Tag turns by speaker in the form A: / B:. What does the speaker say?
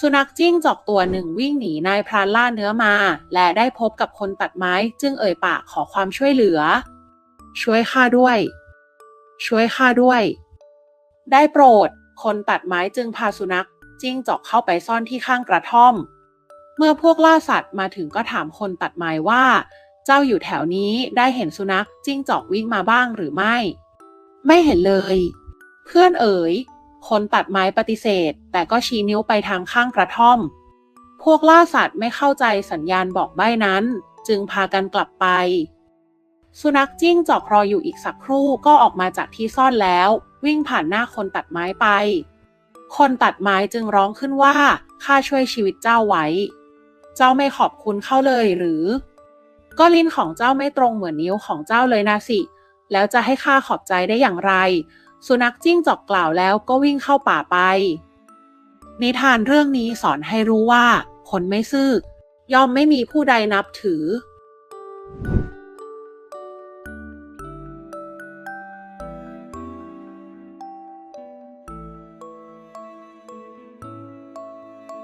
A: สุนัขจิ้งจอกตัวหนึ่งวิ่งหนีนายพรานล่าเนื้อมา และได้พบกับคนตัดไม้จึงเอ่ยปากขอความช่วยเหลือ ช่วยข้าด้วย ช่วยข้าด้วย ได้โปรด คนตัดไม้จึงพาสุนัขจิ้งจอกเข้าไปซ่อนที่ข้างกระท่อม เมื่อพวกล่าสัตว์มาถึงก็ถามคนตัดไม้ว่า เจ้าอยู่แถวนี้ได้เห็นสุนัขจิ้งจอกวิ่งมาบ้างหรือไม่ ไม่เห็นเลย เพื่อนเอ๋ย คนตัดไม้ปฏิเสธ แต่ก็ชี้นิ้วไปทางข้างกระท่อม พวกล่าสัตว์ไม่เข้าใจสัญญาณบอกใบ้นั้น จึงพากันกลับไป สุนัขจิ้งจอกรออยู่อีกสักครู่ก็ออกมาจากที่ซ่อนแล้ว วิ่งผ่านหน้าคนตัดไม้ไป คนตัดไม้จึงร้องขึ้นว่าข้าช่วยชีวิตเจ้าไว้ เจ้าไม่ขอบคุณเขาเลยหรือ ก็ลิ้นของเจ้าไม่ตรงเหมือนนิ้วของเจ้าเลยนะสิ แล้วจะให้ข้าขอบใจได้อย่างไร สุนัขจิ้งจอกกล่าวแล้วก็วิ่งเข้าป่าไป นิทานเรื่องนี้สอนให้รู้ว่า คนไม่ซื่อย่อมไม่มีผู้ใดนับถือ